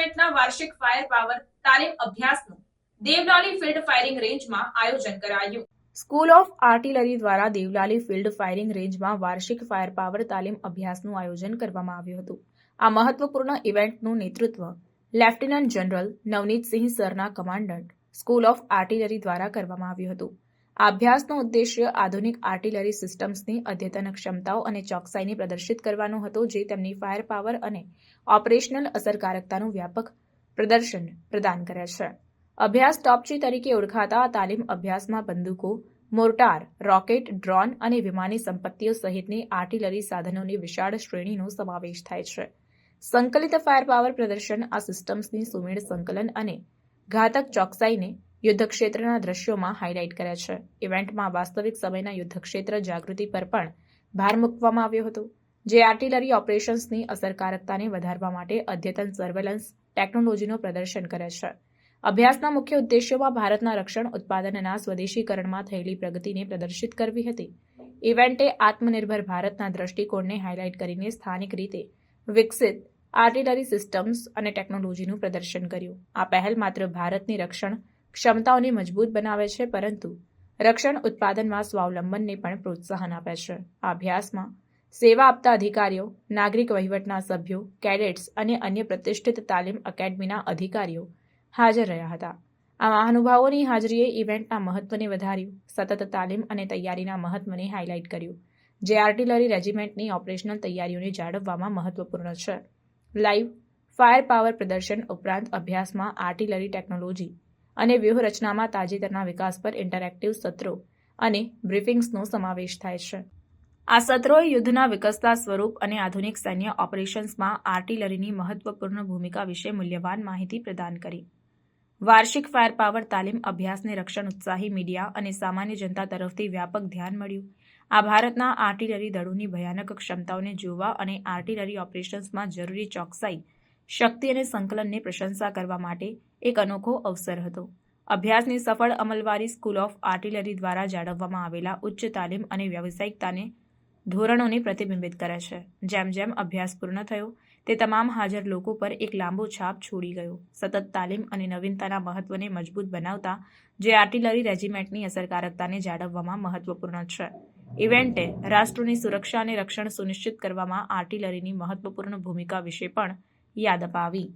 રેજિમેન્ટના વાર્ષિક fire power તાલીમ અભ્યાસનું Deolali field firing રેન્જમાં આયોજન કરાયું. સ્કૂલ ઓફ આર્ટિલરી દ્વારા દેવલાલી ફિલ્ડ ફાયરિંગ રેન્જમાં વાર્ષિક ફાયર પાવર તાલીમ અભ્યાસનું આયોજન કરવામાં આવ્યું હતું. આ મહત્વપૂર્ણ ઇવેન્ટનું નેતૃત્વ lieutenant general Navneet Singh Sarna commandant school of artillery દ્વારા કરવામાં આવ્યું હતું. અભ્યાસનો ઉદ્દેશ્ય આધુનિક આર્ટિલરી સિસ્ટમ્સની અદ્યતન ક્ષમતાઓ અને ચોકસાઈને પ્રદર્શિત કરવાનો હતો, જે તેમની ફાયર પાવર અને ઓપરેશનલ અસરકારકતાનું વ્યાપક પ્રદર્શન પ્રદાન કરે છે. અભ્યાસ ટોપચી તરીકે ઓળખાતા તાલીમ અભ્યાસમાં બંદૂકો, મોર્ટાર, રોકેટ, ડ્રોન અને વિમાની સંપત્તિઓ સહિતની આર્ટિલરી સાધનોની વિશાળ શ્રેણીનો સમાવેશ થાય છે. સંકલિત ફાયર પાવર પ્રદર્શન આ સિસ્ટમ્સની સુમેળ સંકલન અને ઘાતક ચોકસાઈને યુદ્ધક્ષેત્રના દ્રશ્યોમાં હાઇલાઇટ કરે છે. ઇવેન્ટમાં વાસ્તવિક સમયના યુદ્ધક્ષેત્ર જાગૃતિ પર પણ ભાર મૂકવામાં આવ્યો હતો, જે આર્ટિલરી ઓપરેશન્સની અસરકારકતાને વધારવા માટે અદ્યતન સર્વેલન્સ ટેકનોલોજીનું પ્રદર્શન કરે છે. અભ્યાસના મુખ્ય ઉદ્દેશ્યોમાં ભારતના રક્ષણ ઉત્પાદનના સ્વદેશીકરણમાં થયેલી પ્રગતિને પ્રદર્શિત કરવી હતી. ઇવેન્ટે આત્મનિર્ભર ભારતના દ્રષ્ટિકોણને હાઇલાઇટ કરીને સ્થાનિક રીતે વિકસિત આર્ટિલરી સિસ્ટમ્સ અને ટેકનોલોજીનું પ્રદર્શન કર્યું. આ પહેલ માત્ર ભારતની રક્ષણ ક્ષમતાઓને મજબૂત બનાવે છે, પરંતુ રક્ષણ ઉત્પાદનમાં સ્વાવલંબનને પણ પ્રોત્સાહન આપે છે. આ અભ્યાસમાં સેવા આપતા અધિકારીઓ, નાગરિક વહીવટના સભ્યો, કેડેટ્સ અને અન્ય પ્રતિષ્ઠિત તાલીમ એકેડમીના અધિકારીઓ હાજર રહ્યા હતા. આ મહાનુભાવોની હાજરીએ ઇવેન્ટના મહત્વને વધાર્યું, સતત તાલીમ અને તૈયારીના મહત્વને હાઇલાઇટ કર્યું, જે આર્ટિલરી રેજિમેન્ટની ઓપરેશનલ તૈયારીઓને જાળવવામાં મહત્વપૂર્ણ છે. લાઇવ ફાયર પાવર પ્રદર્શન ઉપરાંત અભ્યાસમાં આર્ટિલરી ટેકનોલોજી અને વ્યૂહરચનામાં તાજેતરના વિકાસ પર ઇન્ટરેક્ટિવ સત્રો અને બ્રીફિંગ્સનો સમાવેશ થાય છે. આ સત્રોએ યુદ્ધના વિકસતા સ્વરૂપ અને આધુનિક સૈન્ય ઓપરેશન્સમાં આર્ટિલરીની મહત્વપૂર્ણ ભૂમિકા વિશે મૂલ્યવાન માહિતી પ્રદાન કરી. વાર્ષિક ફાયર પાવર તાલીમ અભ્યાસને રક્ષણ ઉત્સાહી મીડિયા અને સામાન્ય જનતા તરફથી વ્યાપક ધ્યાન મળ્યું. આ ભારતના આર્ટિલરી દળોની ભયાનક ક્ષમતાઓને જોવા અને આર્ટિલરી ઓપરેશન્સમાં જરૂરી ચોકસાઈ શક્તિ અને સંકલનની પ્રશંસા કરવા માટે એક અનોખો અવસર હતો. અભ્યાસની સફળ અમલવારી સ્કૂલ ઓફ આર્ટિલરી દ્વારા જાળવવામાં આવેલા ઉચ્ચ તાલીમ અને વ્યાવસાયિકતાને ધોરણોને પ્રતિબિંબિત કરે છે. જેમ જેમ અભ્યાસ પૂર્ણ થયો, તે તમામ હાજર લોકો પર એક લાંબો છાપ છોડી ગયો. સતત તાલીમ અને નવીનતાના મહત્વને મજબૂત બનાવતા, જે આર્ટિલરી રેજિમેન્ટની અસરકારકતાને જાળવવામાં મહત્વપૂર્ણ છે. ઇવેન્ટે રાષ્ટ્રોની સુરક્ષા અને રક્ષણ સુનિશ્ચિત કરવામાં આર્ટિલરીની મહત્વપૂર્ણ ભૂમિકા વિશે પણ યાદ અપાવી.